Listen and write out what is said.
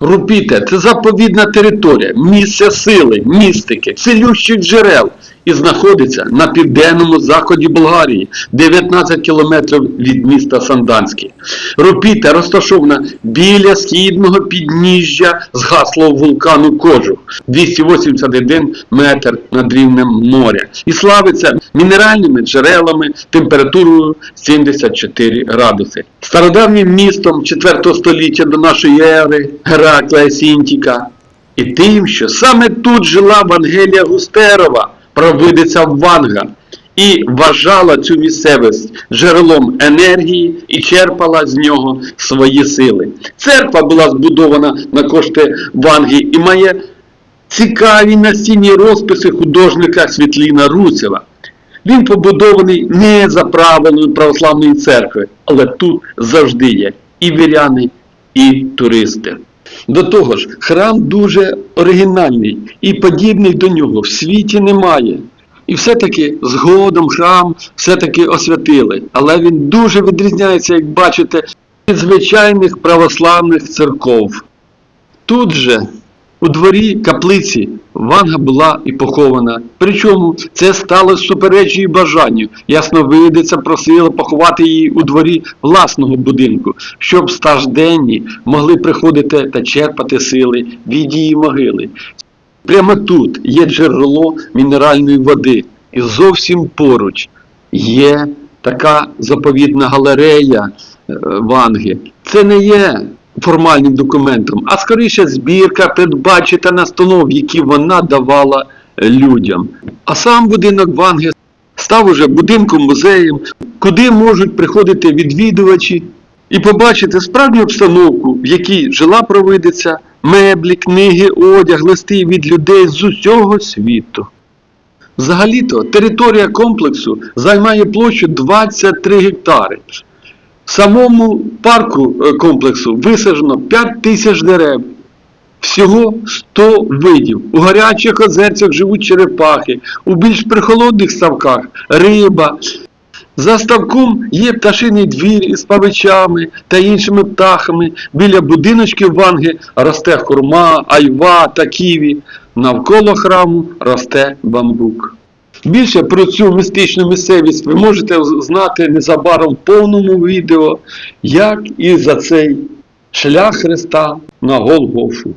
Рупіте це заповідна територія, місце сили, містики, цілющих джерел і знаходиться на південному заході Болгарії, 19 кілометрів від міста Санданське. Рупіте розташована біля східного підніжжя згаслого вулкану Кожух, 281 метр над рівнем моря, і славиться мінеральними джерелами температурою 74 градуси. Стародавнім містом 4 століття до нашої ери Гераклея Сінтіка і тим, що саме тут жила Вангелія Густерова, провидиця Ванга, і вважала цю місцевість джерелом енергії і черпала з нього свої сили. Церква була збудована на кошти Ванги і має цікаві настінні розписи художника Світліна Руцева. Він побудований не за правилами православної церкви, але тут завжди є і віряни, і туристи. До того ж, храм дуже оригінальний і подібний до нього в світі немає. І все-таки згодом храм все-таки освятили, але він дуже відрізняється, як бачите, від звичайних православних церков. Тут же, у дворі каплиці, Ванга була і похована. Причому це стало супереч бажанню. Ясновидиця просила поховати її у дворі власного будинку, щоб стражденні могли приходити та черпати сили від її могили. Прямо тут є джерело мінеральної води, і зовсім поруч є така заповідна галерея е, Ванги. Це не є формальним документом, а скоріше збірка передбачень та настанов, які вона давала е, людям. А сам будинок Ванги став уже будинком музеєм, куди можуть приходити відвідувачі і побачити справжню обстановку, в якій жила провидиця, меблі, книги, одяг, листи від людей з усього світу. Взагалі-то територія комплексу займає площу 23 гектари. Самому парку е, комплексу висаджено 5 тисяч дерев. Всього 100 видів. У гарячих озерцях живуть черепахи, у більш прихолодних ставках риба. За ставком є пташиний двір із павичами та іншими птахами. Біля будиночків Ванги росте хурма, айва та ківі. Навколо храму росте бамбук. Більше про цю містичну місцевість ви можете знати незабаром в повному відео, як і за цей шлях Христа на Голгофу.